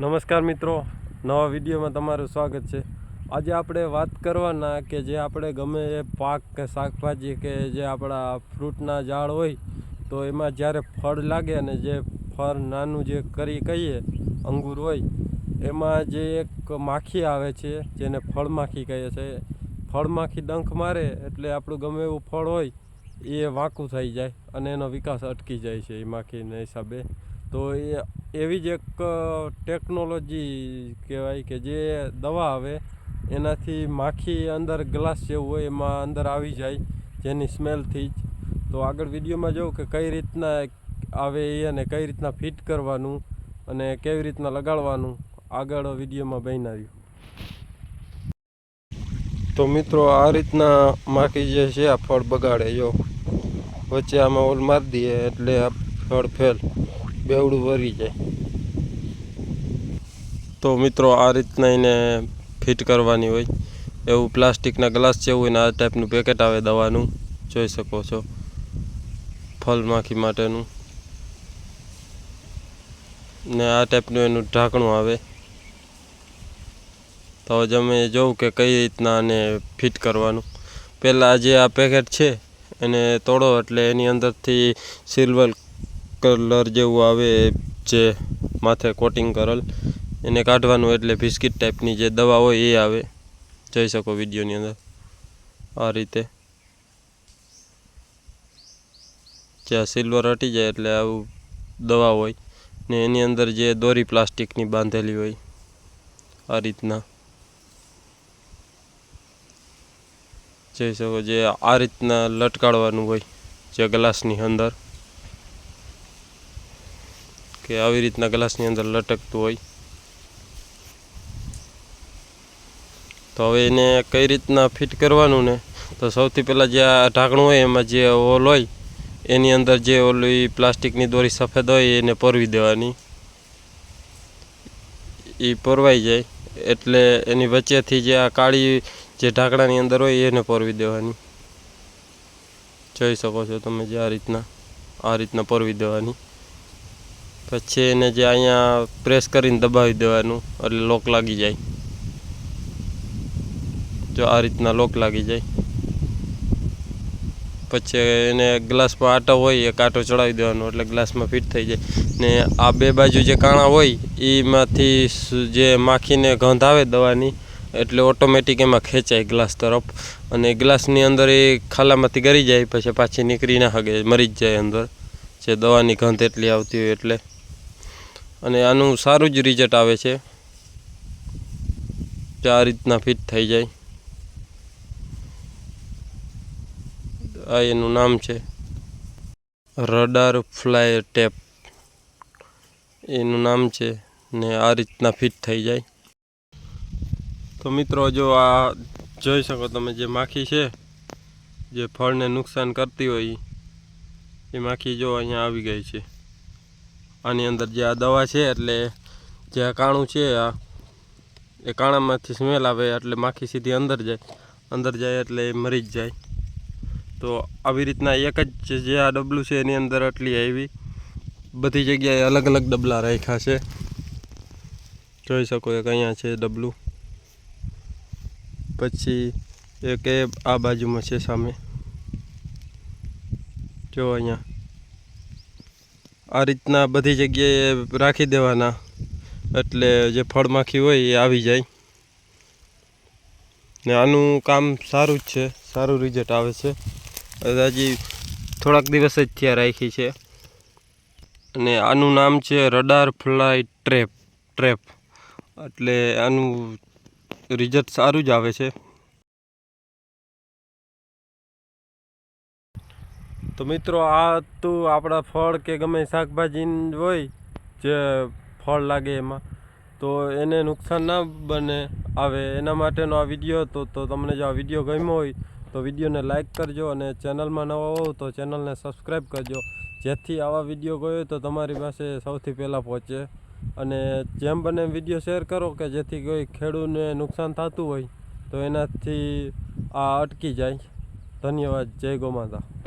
નમસ્કાર મિત્રો, નવા વિડીયોમાં તમારું સ્વાગત છે. આજે આપણે વાત કરવાના કે જે આપણે ગમે એ પાક કે શાકભાજી કે જે આપણા ફ્રૂટના ઝાડ હોય, તો એમાં જ્યારે ફળ લાગે અને જે ફળ નાનું જે કરી કહીએ, અંગૂર હોય, એમાં જે એક માખી આવે છે, જેને ફળમાખી કહીએ છે. ફળમાખી ડંખ મારે એટલે આપણું ગમે એવું ફળ હોય, એ વાંકું થઈ જાય અને એનો વિકાસ અટકી જાય છે એ માખીના હિસાબે. તો એ એવી જ એક ટેકનોલોજી કહેવાય કે જે દવા આવે, એનાથી માખી અંદર ગ્લાસ જેવું હોય, એમાં અંદર આવી જાય, જેની સ્મેલથી જ. તો આગળ વિડીયોમાં જોઉં કે કઈ રીતના આવે એ અને કઈ રીતના ફિટ કરવાનું અને કેવી રીતના લગાડવાનું આગળ વિડીયોમાં બનાવ્યું તો મિત્રો, આ રીતના માખી જે છે, આ ફળ બગાડે, જો. વચ્ચે આમાં ઓલ મારી દઈએ એટલે આ ફળ ફેલ. બેવડું વરી જાય. તો મિત્રો આ રીતના એને ફિટ કરવાની હોય. એવું પ્લાસ્ટિકના ગ્લાસ જેવું ને આ ટાઈપનું પેકેટ આવે દવાનું. જોઈ શકો છો. ફલ માખી માટેનું. ને આ ટાઈપનું એનું ઢાંકણું આવે. તો હવે અમે જોઉં કે કઈ રીતના આને ફિટ કરવાનું. પહેલાં જે આ પેકેટ છે, એને તોડો એટલે એની અંદરથી સિલ્વર કલર જેવું આવે જે માથે કોટિંગ કરેલ. એને કાઢવાનું એટલે બિસ્કિટ ટાઈપની જે દવા હોય એ આવે. જોઈ શકો વિડીયોની અંદર. આ રીતે. જ્યાં સિલ્વર હટી જાય એટલે આવું દવા હોય. ને એની અંદર જે દોરી પ્લાસ્ટિકની બાંધેલી હોય. આ રીતના. જોઈ શકો જે આ રીતના લટકાડવાનું હોય. જે ગ્લાસની અંદર. કે આવી રીતના ગ્લાસની અંદર લટકતું હોય. તો હવે એને કઈ રીતના ફિટ કરવાનું ને? તો સૌથી પહેલાં જે આ ઢાંકણું હોય, એમાં જે હોલ હોય, એની અંદર જે ઓલી પ્લાસ્ટિકની દોરી સફેદ હોય, એને પરવી દેવાની. એ પરવાઈ જાય, એટલે એની વચ્ચેથી જે આ કાળી જે ઢાંકણાની અંદર હોય, એને પરવી દેવાની. જોઈ શકો છો તમે જે આ રીતના આ રીતના પરવી દેવાની. પછી એને જે અહીંયા પ્રેસ કરીને દબાવી દેવાનું, એટલે લોક લાગી જાય. જો આ રીતના લોક લાગી જાય. પછી એને ગ્લાસમાં આટો હોય એ કાંટો ચડાવી દેવાનો, એટલે ગ્લાસમાં ફિટ થઈ જાય. ને આ બે બાજુ જે કાણા હોય એમાંથી જે માખીને ગંધ આવે દવાની, એટલે ઓટોમેટિક એમાં ખેંચાય ગ્લાસ તરફ. અને ગ્લાસની અંદર એ ખાલામાંથી ગરી જાય, પછી પાછી નીકળી ના હગે, મરી જ જાય અંદર. જે દવાની ગંધ એટલી આવતી હોય એટલે. અને આનું સારું જ રિઝલ્ટ આવે છે. આ રીતના ફિટ થઈ જાય. આ એનું નામ છે રડાર ફ્લાય ટેપ. એનું નામ છે ને આ રીતના ફિટ થઈ જાય. તો મિત્રો, જો આ જોઈ શકો તમે જે માખી છે, જે ફળને નુકસાન કરતી હોય, એ માખી જો અહીંયા આવી ગઈ છે. આની અંદર જે આ દવા છે, એટલે જે આ કાણું છે, આ એ કાણામાંથી સ્મેલ આવે, એટલે માખી સીધી અંદર જાય. અંદર જાય એટલે એ મરી જ જાય. તો આવી રીતના એક જ જે આ ડબલું છે, એની અંદર આટલી આવી. બધી જગ્યાએ અલગ અલગ ડબલા રાખ્યા છે. જોઈ શકો એક અહીંયા છે ડબલું. પછી એક એ આ બાજુમાં છે સામે. જો અહીંયા. આ રીતના બધી જગ્યાએ રાખી દેવાના. એટલે જે ફળમાખી હોય એ આવી જાય. ને આનું કામ સારું જ છે. સારું રિઝલ્ટ આવે છે. હજી થોડાક દિવસ જ ત્યાં રાખી છે. અને આનું નામ છે રડાર ફ્લાય ટ્રેપ ટ્રેપ. એટલે આનું રિઝલ્ટ સારું જ આવે છે. તો મિત્રો, આ તો આપણા ફળ કે ગમે શાકભાજી હોય, જે ફળ લાગે એમાં, તો એને નુકસાન ના બને. આવે એના માટેનો આ વીડિયો હતો, તો તમને જો આ વીડિયો ગમ્યો હોય, તો વિડીયોને લાઇક કરજો અને ચેનલમાં નવા હોવ તો ચેનલને સબસ્ક્રાઈબ કરજો. જેથી આવા વીડિયો ગયો તો તમારી પાસે સૌથી પહેલાં પહોંચે. અને જેમ બને વીડિયો શેર કરો કે જેથી કોઈ ખેડૂતને નુકસાન થતું હોય, તો એનાથી આ અટકી જાય. ધન્યવાદ. જય ગો માતા